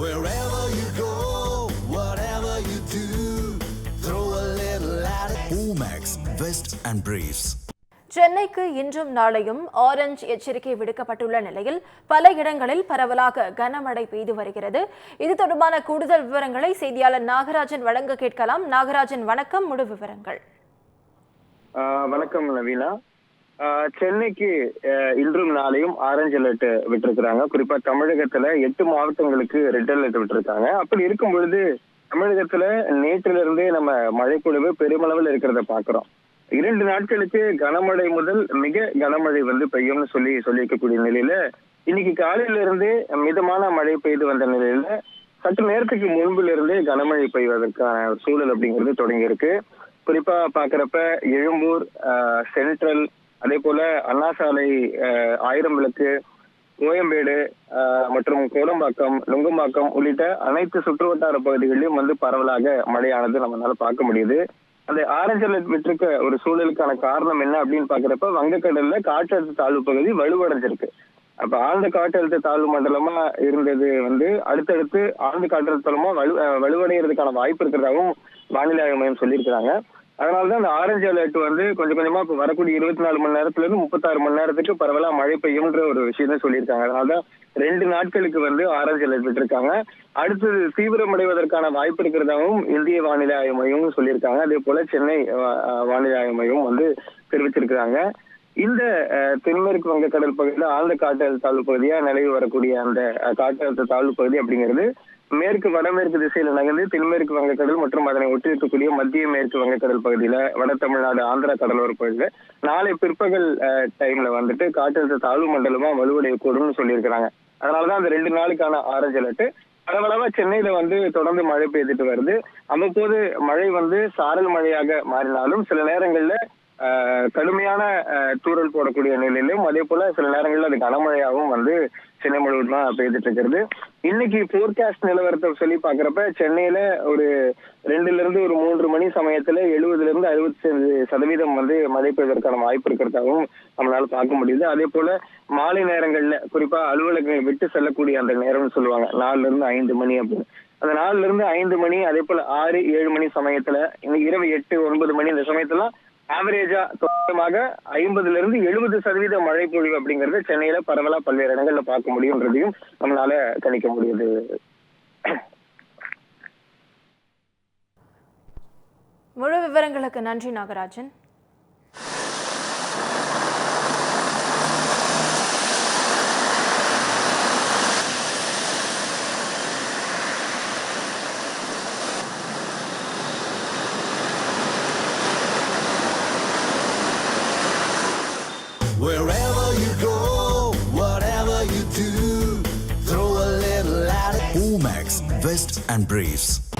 Wherever you go, whatever you do, throw a little at it. Omax, Vest and Briefs. சென்னைக்கு இன்றும் நாளையும் orange எச்சரிக்கை விடுக்கப்பட்டுள்ள நிலையில் பல இடங்களில் பரவலாக கனமழை பெய்து வருகிறது. இது தொடர்பான கூடுதல் விவரங்களை செய்தியாளர் நாகராஜன் வழங்க கேட்கலாம். நாகராஜன் வணக்கம். முழு விவரங்கள். வணக்கம் நவீனா. சென்னைக்கு ஆஹ் இன்றும் நாளையும் ஆரஞ்சு அலர்ட் விட்டிருக்கிறாங்க. குறிப்பா தமிழகத்துல எட்டு மாவட்டங்களுக்கு ரெட் அலர்ட் விட்டுருக்காங்க. அப்படி இருக்கும் பொழுது தமிழகத்துல நேற்றுல இருந்தே நம்ம மழைப்பொழிவு பெருமளவில் இருக்கிறத பாக்குறோம் இரண்டு நாட்களுக்கு கனமழை முதல் மிக கனமழை வந்து பெய்யும்னு சொல்லி சொல்லியிருக்கக்கூடிய நிலையில இன்னைக்கு காலையில இருந்தே மிதமான மழை பெய்து வந்த நிலையில சற்று நேரத்துக்கு முன்புல இருந்தே கனமழை பெய்வதற்கான சூழல் அப்படிங்கிறது தொடங்கியிருக்கு. குறிப்பா பாக்குறப்ப எழும்பூர் ஆஹ், சென்ட்ரல் அதே போல அண்ணா சாலை ஆஹ், ஆயிரம் விளக்கு கோயம்பேடு ஆஹ், மற்றும் கோடம்பாக்கம் நுங்கம்பாக்கம் உள்ளிட்ட அனைத்து சுற்றுவட்டார பகுதிகளிலும் வந்து பரவலாக மழையானது நம்மளால பார்க்க முடியுது. அந்த ஆரஞ்சு அலர்ட் விட்டுருக்க ஒரு சூழலுக்கான காரணம் என்ன அப்படின்னு பாக்குறப்ப வங்கக்கடல்ல காற்றழுத்த தாழ்வு பகுதி வலுவடைஞ்சிருக்கு. அப்ப ஆழ்ந்த காற்றழுத்த தாழ்வு மண்டலமா இருந்தது வந்து அடுத்தடுத்து ஆழ்ந்த காற்றழுத்த தாழ்வுமா வலு அஹ் வலுவடைகிறதுக்கான வாய்ப்பு இருக்கிறதாகவும் வானிலை ஆய்வு மையம் சொல்லியிருக்கிறாங்க. அதனாலதான் அந்த ஆரஞ்சு அலர்ட் வந்து கொஞ்சம் கொஞ்சமா இப்போ வரக்கூடிய இருபத்தி நாலு மணி நேரத்துல இருந்து முப்பத்தாறு மணி நேரத்துக்கு பரவலா மழை பெய்யும்ன்ற ஒரு விஷயம் சொல்லியிருக்காங்க. அதனாலதான் ரெண்டு நாட்களுக்கு வந்து ஆரஞ்சு அலர்ட் விட்டுருக்காங்க. அடுத்தது தீவிரமடைவதற்கான வாய்ப்பு இருக்கிறதாகவும் இந்திய வானிலை ஆய்வு மையமும் சொல்லியிருக்காங்க. அதே போல சென்னை வானிலை ஆய்வு மையம் வந்து தெரிவிச்சிருக்கிறாங்க இந்த அஹ், தென்மேற்கு வங்கக்கடல் பகுதியில் ஆழ்ந்த காற்றழுத்த தாழ்வு பகுதியா நிலவி வரக்கூடிய அந்த காற்றழுத்த தாழ்வு பகுதி அப்படிங்கிறது மேற்கு வடமேற்கு திசையில நகர்ந்து தென்மேற்கு வங்கக்கடல் மற்றும் அதனை ஒட்டி இருக்கக்கூடிய மத்திய மேற்கு வங்கக்கடல் பகுதியில வட தமிழ்நாடு ஆந்திரா கடலோர பகுதியில நாளை பிற்பகல் டைம்ல வந்துட்டு காற்றழுத்த தாழ்வு மண்டலமா வலுவடையக்கூடும்னு சொல்லியிருக்கிறாங்க. அதனாலதான் அந்த ரெண்டு நாளுக்கான ஆரஞ்சு அலர்ட் பரவலாக சென்னையில வந்து தொடர்ந்து மழை பெய்துட்டு வருது. அவ்வப்போது மழை வந்து சாரல் மழையாக மாறினாலும் சில நேரங்கள்ல ஆஹ், கடுமையான ஆஹ், போடக்கூடிய நிலையிலும் அதே போல சில நேரங்களில் அது கனமழையாகவும் வந்து சென்னை முழுவதும் பெய்துட்டு இருக்கிறது இன்னைக்கு போர்காஸ்ட் நிலவரத்தை சொல்லி பாக்குறப்ப சென்னையில ஒரு ரெண்டுல இருந்து ஒரு மூன்று மணி சமயத்துல எழுபதுல இருந்து அறுபத்தி சதவீதம் வந்து மழை பெய்வதற்கான வாய்ப்பு இருக்கிறதாகவும் நம்மளால பார்க்க முடியுது. அதே போல மாலை நேரங்கள்ல குறிப்பா அலுவலகங்கள் விட்டு செல்லக்கூடிய அந்த நேரம்னு சொல்லுவாங்க. நாலுல இருந்து ஐந்து மணி அப்படின்னு. அந்த நாலுல இருந்து ஐந்து மணி அதே போல ஆறு ஏழு மணி சமயத்துல இன்னைக்கு இரவு எட்டு ஒன்பது மணி இந்த சமயத்துல ஆவரேஜா தோட்டமாக ஐம்பதுல இருந்து எழுபது சதவீத மழை பொழிவு அப்படிங்கறத சென்னையில பரவலா பல்வேறு இடங்கள்ல பார்க்க முடியும்ன்றதையும் நம்மளால கணிக்க முடியுது. முழு விவரங்களுக்கு நன்றி நாகராஜன். Vest and Briefs.